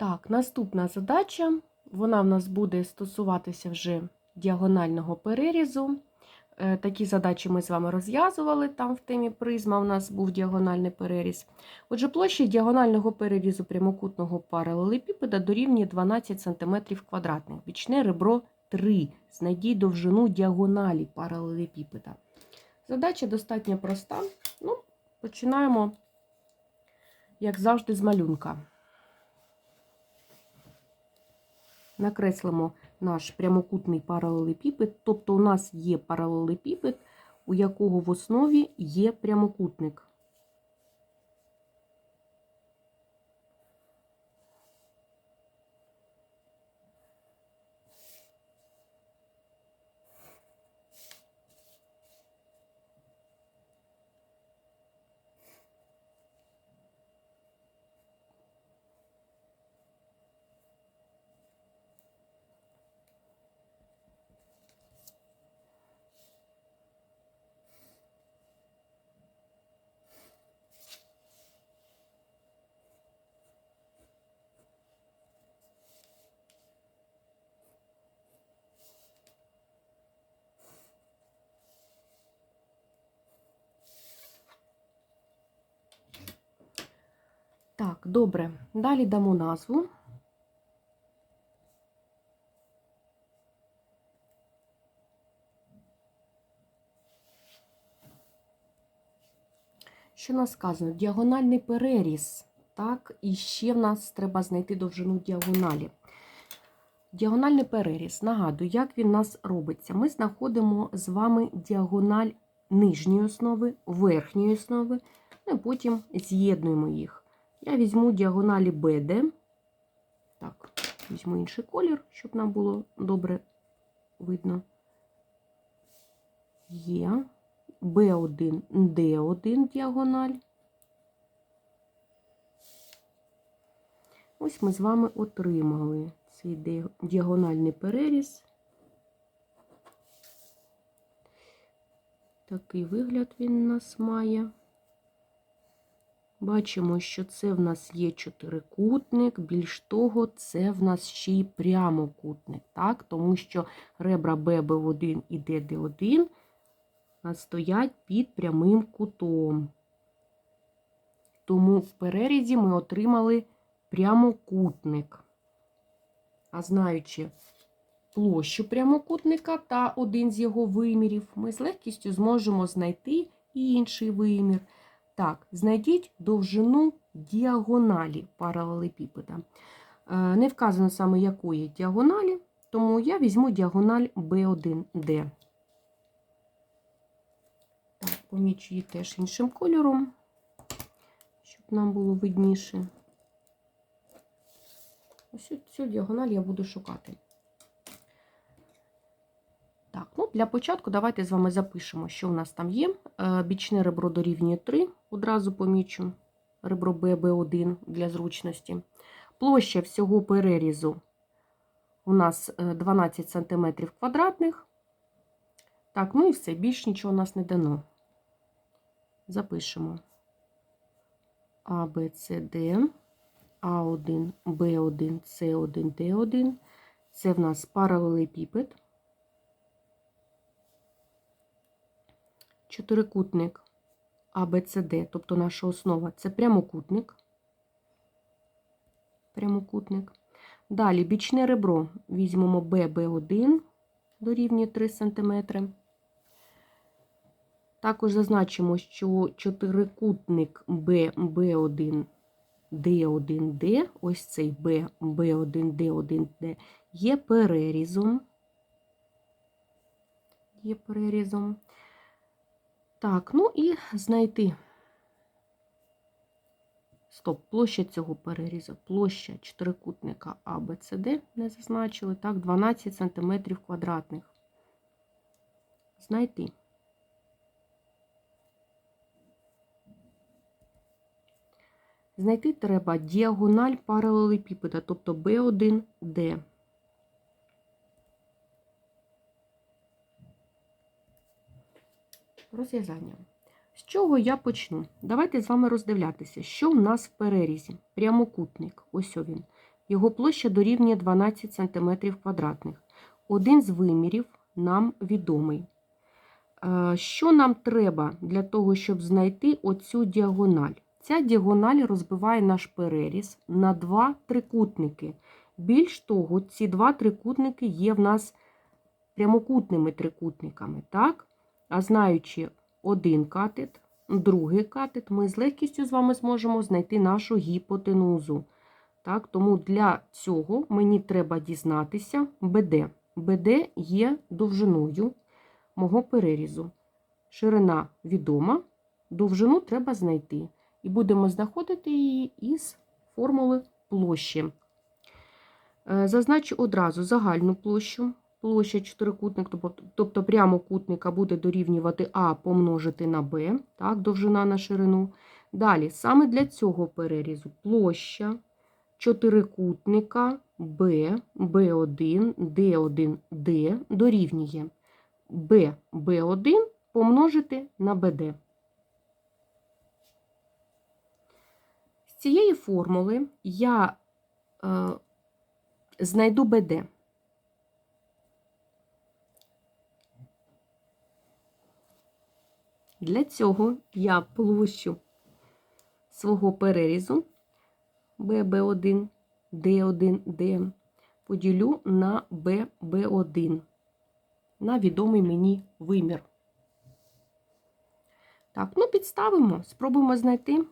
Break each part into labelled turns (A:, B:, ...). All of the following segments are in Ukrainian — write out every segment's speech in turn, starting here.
A: Так, наступна задача. Вона в нас буде стосуватися вже діагонального перерізу. Е, Такі задачі ми з вами розв'язували. Там в темі призма у нас був діагональний переріз. Отже, площа діагонального перерізу прямокутного паралелепіпеда дорівнює 12 см квадратних. Бічне ребро 3. Знайдіть довжину діагоналі паралелепіпеда. Задача достатньо проста. Ну, починаємо, як завжди, з малюнка. Накреслимо наш прямокутний паралелепіпед, тобто у нас є паралелепіпед, у якого в основі є прямокутник. Так, добре. Далі дамо назву. Що нас сказано? Діагональний переріз. Так, і ще в нас треба знайти довжину діагоналі. Діагональний переріз. Нагадую, як він у нас робиться. Ми знаходимо з вами діагональ нижньої основи, верхньої основи, ну і потім з'єднуємо їх. Я візьму діагоналі BD. Так, візьму інший колір, щоб нам було добре видно. Є. B1, D1 діагональ. Ось ми з вами отримали цей діагональний переріз. Такий вигляд він у нас має. Бачимо, що це в нас є чотирикутник, більш того, це в нас ще й прямокутник, так? тому що ребра ББ1 і ДД1 стоять під прямим кутом. Тому в перерізі ми отримали прямокутник. А знаючи площу прямокутника та один з його вимірів, ми з легкістю зможемо знайти і інший вимір. Так, знайдіть довжину діагоналі паралелепіпеда. Е, Не вказано саме якої діагоналі, тому я візьму діагональ B1D. Так, помічу її теж іншим кольором, щоб нам було видніше. Ось цю діагональ я буду шукати. Так, ну для початку давайте з вами запишемо, що у нас там є. Е, Бічне ребро дорівнює 3, одразу помічу ребро ББ1 для зручності. Площа всього перерізу у нас е, 12 см квадратних. Так, ну і все, більш нічого у нас не дано. Запишемо А, Б, С, Д, А1, Б1, С1, Д1. Це в нас паралелепіпед. Чотирикутник ABCD, тобто наша основа, це прямокутник. Прямокутник. Далі бічне ребро візьмемо BB1 дорівнює 3 см. Також зазначимо, що чотирикутник BB1 D1D, ось цей B, B1, D1D є перерізом. Є перерізом. Так, ну і знайти. Стоп, площа цього перерізу. Площа чотирикутника ABCD не зазначили. Так, 12 см квадратних. Знайти. Знайти треба діагональ паралелепіпеда, тобто B1D. Розв'язання. З чого я почну? Давайте з вами роздивлятися, що в нас в перерізі. Прямокутник. Ось він. Його площа дорівнює 12 см квадратних. Один з вимірів нам відомий. Е, Що нам треба для того, щоб знайти оцю діагональ? Ця діагональ розбиває наш переріз на два трикутники. Більш того, ці два трикутники є в нас прямокутними трикутниками. Так? А знаючи один катет, другий катет, ми з легкістю з вами зможемо знайти нашу гіпотенузу. Так? Тому для цього мені треба дізнатися БД. БД є довжиною мого перерізу. Ширина відома, довжину треба знайти. І будемо знаходити її із формули площі. Е, Зазначу одразу загальну площу. Площа чотирикутник, тобто- тобто прямокутника буде дорівнювати А помножити на Б, так, довжина на ширину. Далі, саме для цього перерізу площа чотирикутника Б, Б1, Д1, Д дорівнює Б, Б1 помножити на БД. З цієї формули я е, знайду БД. Для цього я площу свого перерізу ББ1, Д1, Д поділю на ББ1 на відомий мені вимір. Так, ну підставимо, спробуємо знайти.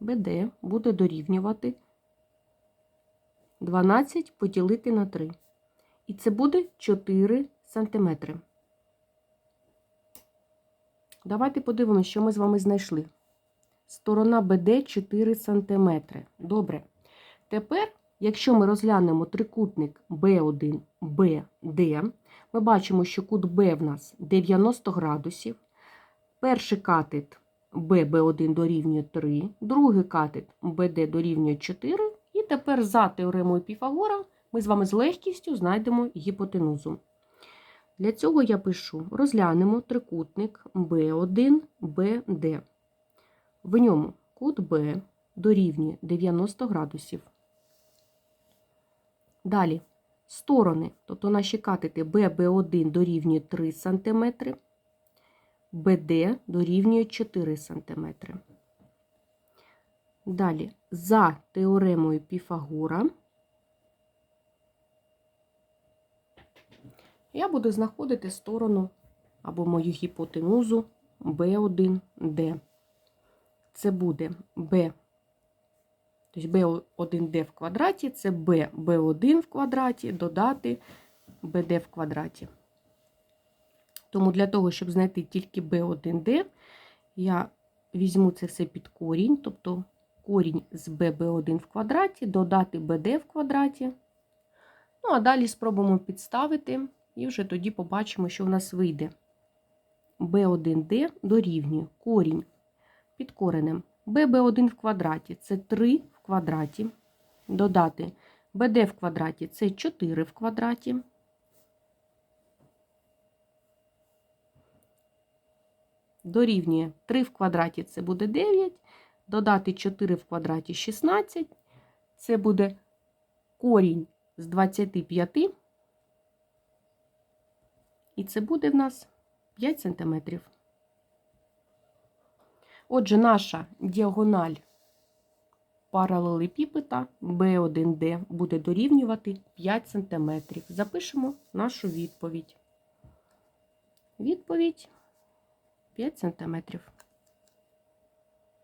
A: БД буде дорівнювати 12 поділити на 3. І це буде 4 сантиметри. Давайте подивимося, що ми з вами знайшли. Сторона БД 4 см. Добре. Тепер, якщо ми розглянемо трикутник B1, BD, ми бачимо, що кут Б в нас 90 градусів. Перший катет BB1 дорівнює 3, другий катет BD дорівнює 4. І тепер за теоремою Піфагора ми з вами з легкістю знайдемо гіпотенузу. Для цього я пишу: розглянемо трикутник B1, BD. В ньому кут Б дорівнює 90 градусів. Далі сторони, тобто наші катети BB1 дорівнює 3 см, BD дорівнює 4 см. Далі, за теоремою Піфагора, я буду знаходити сторону або мою гіпотенузу B1D. Це буде B, тобто B1D в квадраті, це B, B1 в квадраті, додати BD в квадраті. Тому для того, щоб знайти тільки B1D, я візьму це все під корінь, тобто корінь з BB1 в квадраті, додати BD в квадраті. Ну, а далі спробуємо підставити, і вже тоді побачимо, що в нас вийде. B1D дорівнює корінь під коренем. BB1 в квадраті це 3 в квадраті. Додати BD в квадраті це 4 в квадраті. Дорівнює 3 в квадраті це буде 9. Додати 4 в квадраті 16. Це буде корінь з 25. І це буде в нас 5 см. Отже, наша діагональ паралелепіпета B1D буде дорівнювати 5 см. Запишемо нашу відповідь. Відповідь 5 см.